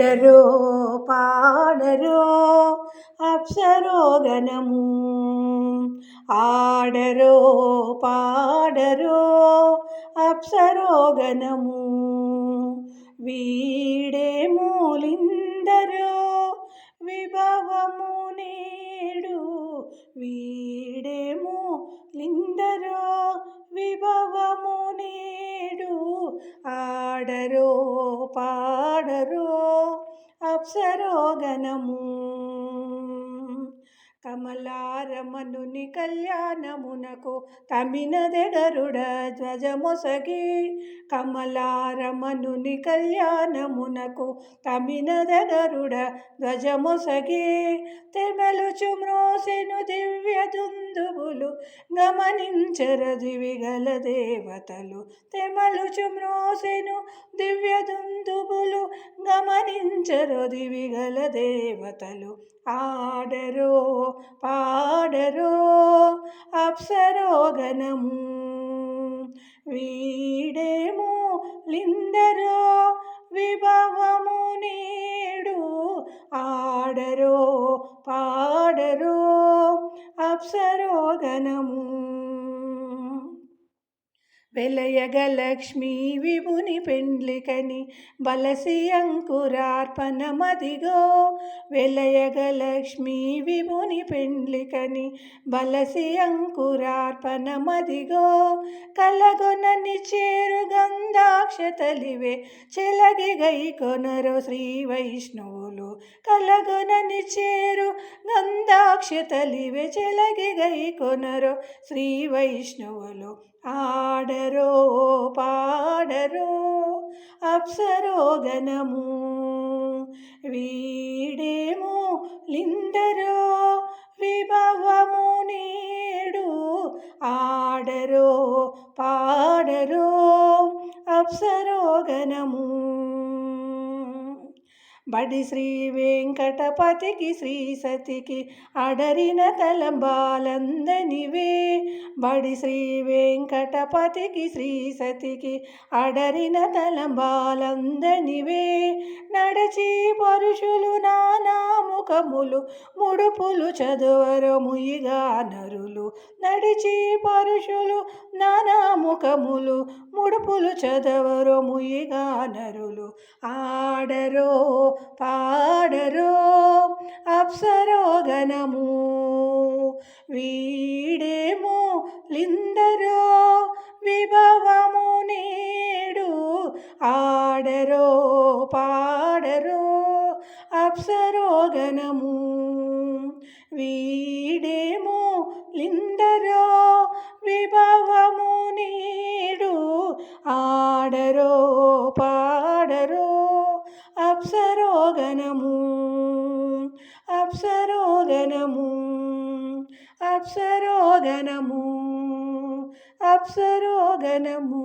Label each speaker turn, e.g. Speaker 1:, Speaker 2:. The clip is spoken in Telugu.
Speaker 1: పాడరో పాడరో అప్సరోగణము ఆడరో పాడరో అప్సరోగణము వీడే మూలిందరో విభవము నేడు. వీడేమో లిందరో విభవము నేడు. ఆడరో పాడరో అప్సరోగనము. కమలారమనుని కళ్యాణమునకు తమినదెగరుడ ధ్వజమొసగి కమలారమనుని కళ్యాణమునకు తమినదెగరుడ ధ్వజమొసగి తెమలుచు మ్రోసెను దివ్య దుందుబులు గమనించర దివిగల దేవతలు తెమలుచు మ్రోసెను దివ్య గమనించరు దివిగల దేవతలు. ఆడరో పాడరో అప్సరోగణము వీడేమో లిందరో విభవము నేడు. ఆడరో పాడరో అప్సరోగణము వెలయగ లక్ష్మీ విభుని పెండ్లికని బలసి అంకురార్పణమదిగో. వెలయగలక్ష్మీ విభుని పెండ్లికని బలసి అంకురార్పణమదిగో. కలగొనని చేరు గంధాక్షతలివే చెలగి గై కొనరు శ్రీ వైష్ణవులు. కలగొనని చేరు గంధాక్షతలివే చెలగి గై కొనరు శ్రీ వైష్ణవులు. ఆడ పాడరో పాడరో అప్సరోగనము. వీడేమో లిందరో విభవము నేడు. ఆడరో పాడరో అప్సరోగనము. బడి శ్రీ వెంకటపతికి శ్రీ సతికి అడరిన తలంబాలందనివే. బడి శ్రీ వెంకటపతికి శ్రీ సతికి అడరిన తలంబాలందనివే. నడచి పరుషులు నానా ముఖములు ముడుపులు చదువరు ముయిగా నరులు. నడిచి పరుషులు నానా ముఖములు ముడుపులు చదవరు ముయిగా నరులు. ఆడరో పాడరో అప్సరోగణము వీడేమో లిందరో విభవము నేడు. ఆడరో పాడరో అప్సరోగణము వీడేమో లిందరో విభవము నేడు. ఆడరో అప్సరోగనము అప్సరోగనము అప్సరోగనము అప్సరోగనము